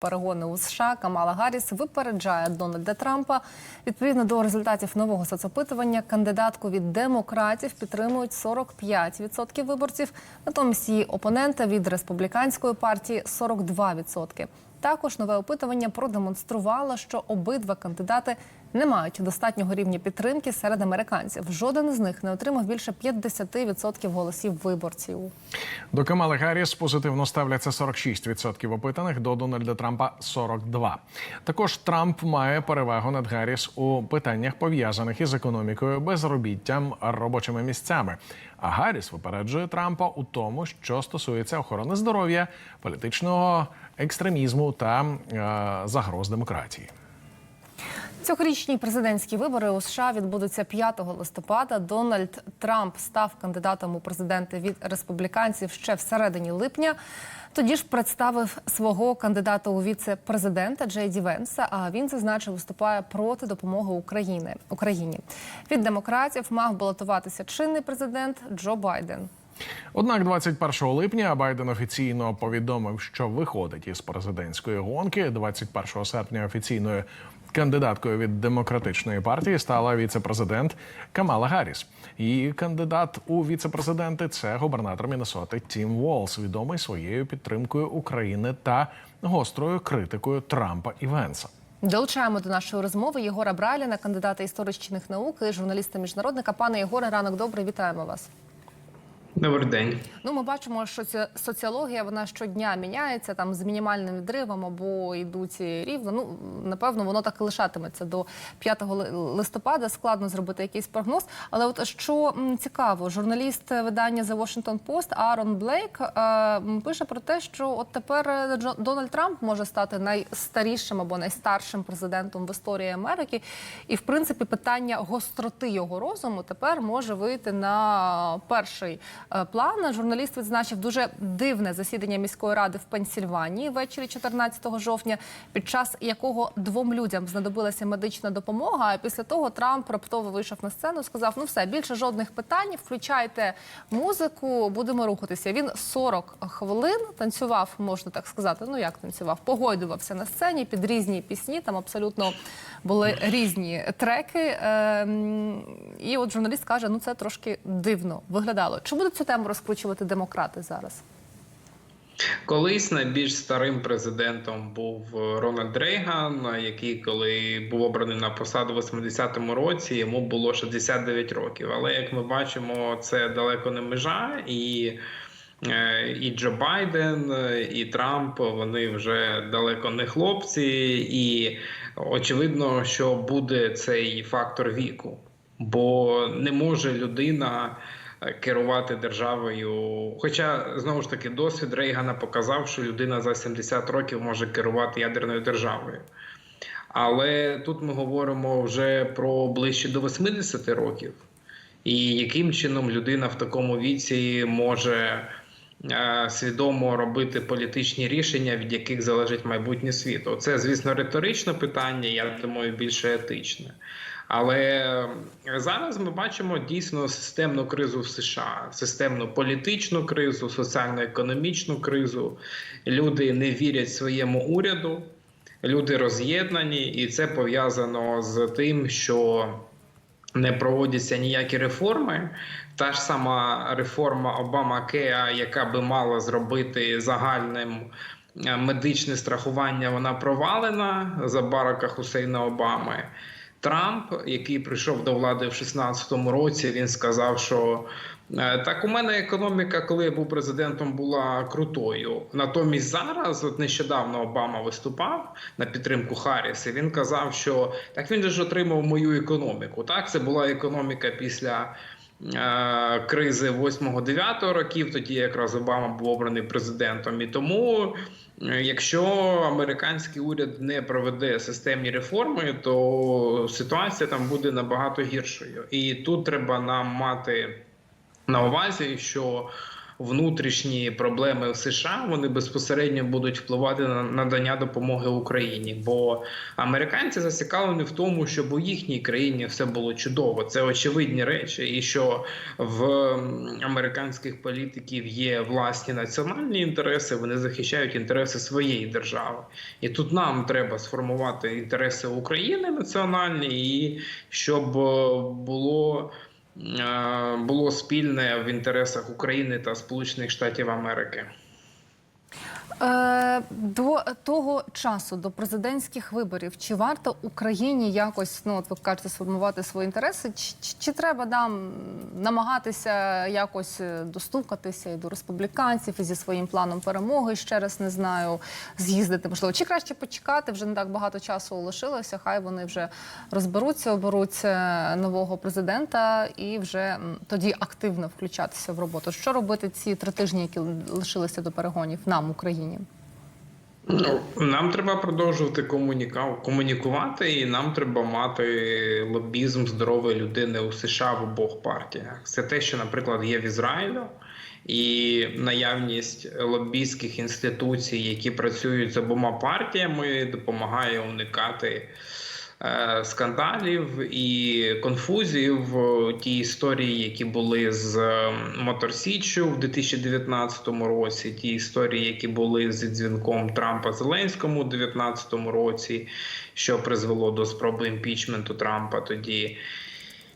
Перегони у США Камала Гарріс випереджає Дональда Трампа. Відповідно до результатів нового соцопитування, кандидатку від демократів підтримують 45% виборців. Натомість її опонента від республіканської партії 42%. Також нове опитування продемонструвало, що обидва кандидати не мають достатнього рівня підтримки серед американців. Жоден із них не отримав більше 50% голосів виборців. До Камали Гарріс позитивно ставляться 46% опитаних, до Дональда Трампа 42%. Також Трамп має перевагу над Гарріс у питаннях пов'язаних із економікою, безробіттям, робочими місцями. А Гарріс випереджує Трампа у тому, що стосується охорони здоров'я, політичного екстремізму та е, загроз демократії. Цьогорічні президентські вибори у США відбудуться 5 листопада. Дональд Трамп став кандидатом у президенти від республіканців ще в середині липня. Тоді ж представив свого кандидата у віце-президента Джей Ді Венса. А він зазначив, виступає проти допомоги України Україні. Від демократів мав балотуватися чинний президент Джо Байден. Однак 21 липня Байден офіційно повідомив, що виходить із президентської гонки. 21 серпня офіційною кандидаткою від демократичної партії стала віце-президент Камала Гарріс. Її кандидат у віце-президенти це губернатор Міннесоти Тім Волс, відомий своєю підтримкою України та гострою критикою Трампа і Венса. Долучаємо до нашої розмови Єгора Брайліна, кандидата історичних наук і журналіста-міжнародника. Пане Єгоре, ранок добрий, вітаємо вас. Добрий день. Ну, ми бачимо, що ця соціологія вона щодня міняється там з мінімальним відривом або йдуть рівно. Ну напевно, воно так і лишатиметься до 5 листопада. Складно зробити якийсь прогноз. Але от що цікаво, журналіст видання The Washington Post Аарон Блейк е, пише про те, що от тепер е, Джо- Дональд Трамп може стати найстарішим або найстаршим президентом в історії Америки, і в принципі питання гостроти його розуму тепер може вийти на перший е, план. Журналіст відзначив дуже дивне засідання міської ради в Пенсільванії ввечері 14 жовтня, під час якого двом людям знадобилася медична допомога. А після того Трамп раптово вийшов на сцену, сказав: Ну все більше жодних питань. Включайте музику, будемо рухатися. Він 40 хвилин танцював, можна так сказати. Ну як танцював, погойдувався на сцені під різні пісні. Там абсолютно були різні треки. Ем, І от журналіст каже: ну це трошки дивно виглядало. Чи будуть цю тему розкручувати демократи зараз? Колись найбільш старим президентом був Рональд Рейган, який, коли був обраний на посаду в 80-му році, йому було 69 років. Але як ми бачимо, це далеко не межа, і, е, і Джо Байден, і Трамп вони вже далеко не хлопці, і очевидно, що буде цей фактор віку, бо не може людина. Керувати державою. Хоча знову ж таки досвід Рейгана показав, що людина за 70 років може керувати ядерною державою. Але тут ми говоримо вже про ближче до 80 років, і яким чином людина в такому віці може е, свідомо робити політичні рішення, від яких залежить майбутнє світу. Це, звісно, риторичне питання, я думаю, більше етичне. Але зараз ми бачимо дійсно системну кризу в США, системну політичну кризу, соціально-економічну кризу. Люди не вірять своєму уряду, люди роз'єднані, і це пов'язано з тим, що не проводяться ніякі реформи. Та ж сама реформа Обама Кеа, яка би мала зробити загальним е, медичне страхування, вона провалена за Барака Хусейна Обами. Трамп, який прийшов до влади в 16-му році, він сказав, що е, так у мене економіка, коли я був президентом, була крутою. Натомість зараз, от нещодавно Обама виступав на підтримку Харріс, і Він казав, що так він же ж отримав мою економіку. Так, це була економіка після. е, Кризи 8-9 років, тоді якраз Обама був обраний президентом, і тому, якщо американський уряд не проведе системні реформи, то ситуація там буде набагато гіршою. І тут треба нам мати на увазі, що внутрішні проблеми в США вони безпосередньо будуть впливати на надання допомоги Україні. Бо американці зацікавлені в тому, щоб у їхній країні все було чудово. Це очевидні речі, і що в американських політиків є власні національні інтереси, вони захищають інтереси своєї держави. І тут нам треба сформувати інтереси України національні, і щоб е, було. Е, Було спільне в інтересах України та Сполучених Штатів Америки. Е, до того часу, до президентських виборів, чи варто Україні якось, ну от ви кажете, сформувати свої інтереси, чи, чи, чи треба нам намагатися якось е, достукатися і до республіканців і зі своїм планом перемоги ще раз не знаю, з'їздити можливо, чи краще почекати? Вже не так багато часу лишилося. Хай вони вже розберуться, оберуться нового президента і вже тоді активно включатися в роботу. Що робити ці три тижні, які лишилися до перегонів нам, Україні? Ну, нам треба продовжувати комунікувати, і нам треба мати лобізм здорової людини у США в обох партіях. Це те, що, наприклад, є в Ізраїлю, і наявність лобійських інституцій, які працюють з обома партіями, допомагає уникати. Е, Скандалів і конфузії в тій історії, які були з е, Моторсіччю в 2019 році, ті історії, які були з дзвінком Трампа Зеленському у 2019 році, що призвело до спроби імпічменту Трампа тоді.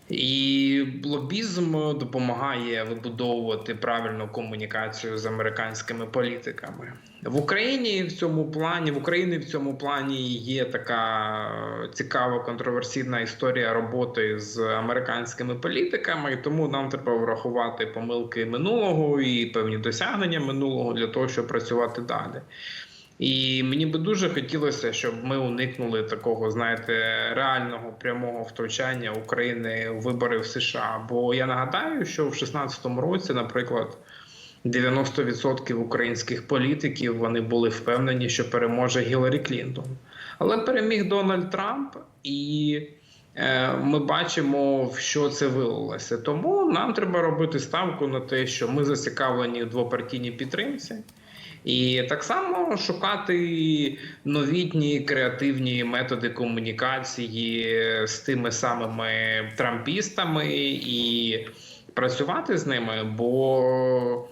І лобізм допомагає вибудовувати правильну комунікацію з американськими політиками в Україні. В цьому плані в Україні в цьому плані є така цікава контроверсійна історія роботи з американськими політиками, і тому нам треба врахувати помилки минулого і певні досягнення минулого для того, щоб працювати далі. І мені би дуже хотілося, щоб ми уникнули такого, знаєте, реального прямого втручання України у вибори в США. Бо я нагадаю, що в 2016 році, наприклад, 90% українських політиків вони були впевнені, що переможе Гіларі Клінтон. Але переміг Дональд Трамп, і е, ми бачимо, в що це вилилося. Тому нам треба робити ставку на те, що ми зацікавлені в двопартійній підтримці. І так само шукати новітні креативні методи комунікації з тими самими трампістами і працювати з ними, бо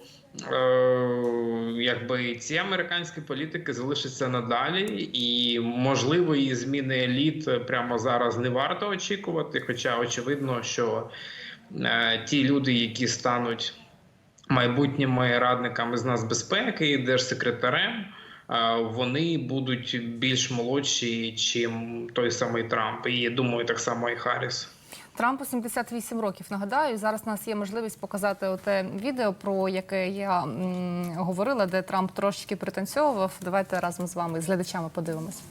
е, якби ці американські політики залишаться надалі, і можливої зміни еліт прямо зараз не варто очікувати. Хоча очевидно, що е, ті люди, які стануть майбутніми радниками з нацбезпеки і держсекретарем, е, вони будуть більш молодші, чим той самий Трамп. І думаю, так само і Харріс. Трампу 78 років. Нагадаю, зараз у нас є можливість показати оте відео, про яке я говорила, де Трамп трошечки пританцьовував. Давайте разом з вами з глядачами подивимось.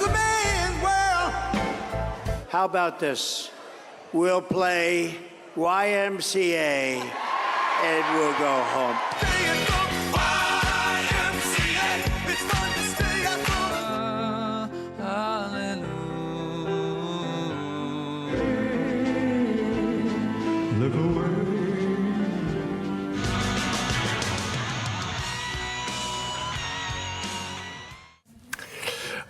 Is a man's world. How about this? We'll play YMCA and we'll go home.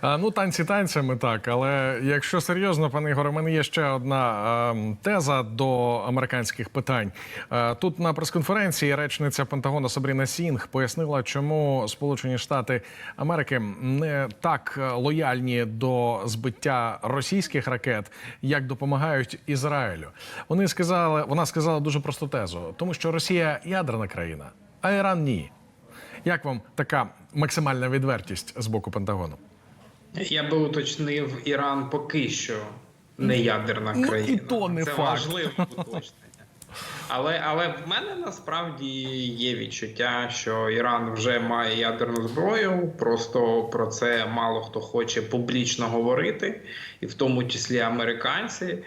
Ну, танці танцями так. Але якщо серйозно, пане Ігоре, у мене є ще одна ем, теза до американських питань. Е, тут на прес-конференції речниця Пентагону Сабріна Сінг пояснила, чому Сполучені Штати Америки не так лояльні до збиття російських ракет, як допомагають Ізраїлю. Вони сказали, вона сказала дуже просту тезу, тому що Росія ядерна країна, а Іран ні. Як вам така максимальна відвертість з боку Пентагону? Я би уточнив, Іран поки що не ядерна Ну, і країна. то не Це факт. важливе уточнення. Але, але в мене насправді є відчуття, що Іран вже має ядерну зброю. Просто про це мало хто хоче публічно говорити, і в тому числі американці.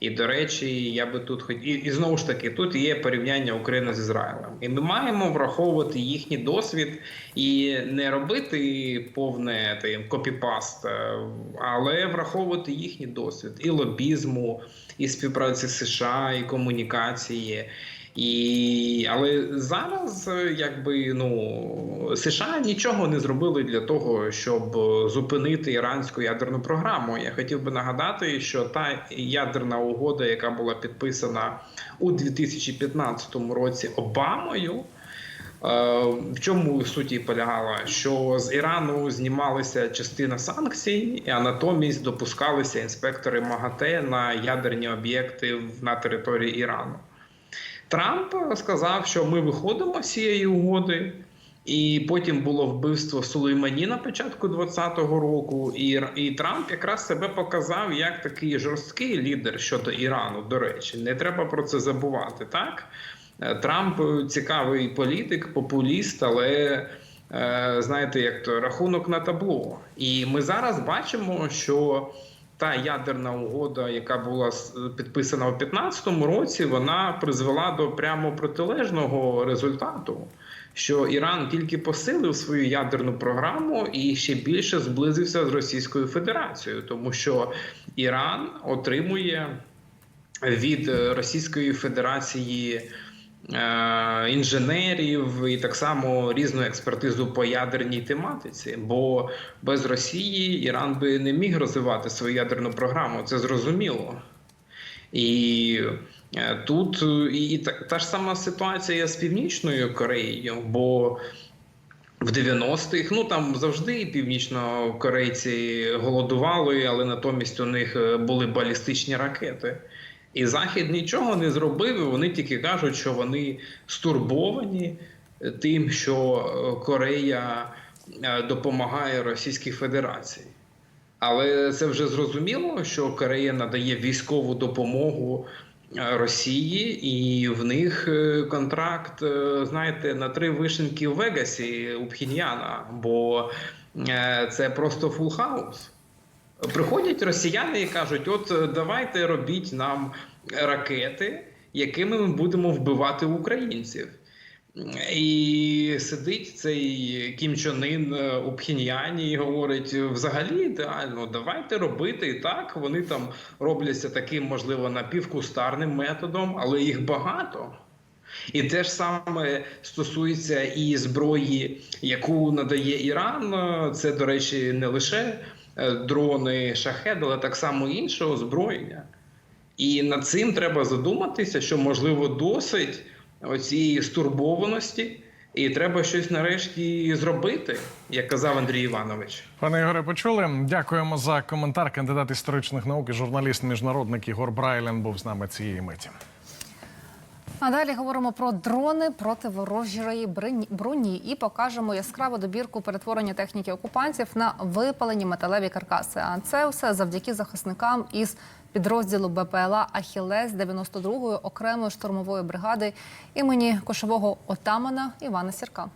І до речі, я би тут хоч і, і знову ж таки тут є порівняння України з Ізраїлем, і ми маємо враховувати їхній досвід і не робити повне там, копіпаст, е, але враховувати їхній досвід і лобізму, і співпраці з США, і комунікації. І але зараз, е, якби ну США нічого не зробили для того, щоб зупинити іранську ядерну програму. Я хотів би нагадати, що та ядерна угода, яка була підписана у 2015 році Обамою. е, В чому суть її полягала? Що з Ірану знімалася частина санкцій, а натомість допускалися інспектори МАГАТЕ на ядерні об'єкти на території Ірану. Трамп сказав, що ми виходимо з цієї угоди, і потім було вбивство Сулеймані на початку 2020 року. І, і Трамп якраз себе показав як такий жорсткий лідер щодо Ірану. До речі, не треба про це забувати. Так Е, Трамп цікавий політик, популіст, але е, знаєте, як то рахунок на табло. І ми зараз бачимо, що та ядерна угода, яка була підписана у 2015 році, вона призвела до прямо протилежного результату. Що Іран тільки посилив свою ядерну програму і ще більше зблизився з Російською Федерацією, тому що Іран отримує від Російської Федерації інженерів і так само різну експертизу по ядерній тематиці. Бо без Росії Іран би не міг розвивати свою ядерну програму. Це зрозуміло. І е, тут е, і, та ж сама ситуація з Північною Кореєю, бо в 90-х, ну там завжди північнокорейці голодували, але натомість у них е, були балістичні ракети. І Захід нічого не зробив. і Вони тільки кажуть, що вони стурбовані тим, що е, Корея е, допомагає Російській Федерації. Але це вже зрозуміло, що Корея надає військову допомогу е, Росії, і в них контракт, знаєте, на три вишеньки в Вегасі у Пхіньяна, бо це просто фул хаус. Приходять росіяни і кажуть: от е, давайте робіть нам ракети, якими ми будемо вбивати українців. І сидить цей Кім Чон Ін е, у Пхіньяні і говорить: взагалі ідеально, давайте робити і так. Вони там робляться таким, можливо, напівкустарним методом, але їх багато. І те ж саме стосується і зброї, яку надає Іран. Е, Це, до речі, не лише дрони шахед, але так само іншого озброєння. І над цим треба задуматися, що можливо досить оцієї стурбованості, і треба щось нарешті зробити, як казав Андрій Іванович. Пане Ігоре, почули. Дякуємо за коментар. Кандидат історичних наук і журналіст-міжнародник Ігор Брайлен був з нами цієї миті. А далі говоримо про дрони проти ворожої броні- і покажемо яскраву добірку перетворення техніки окупантів на випалені металеві каркаси. А це все завдяки захисникам із підрозділу БПЛА Ахілес 92-ї окремої штурмової бригади імені кошового отамана Івана Сірка.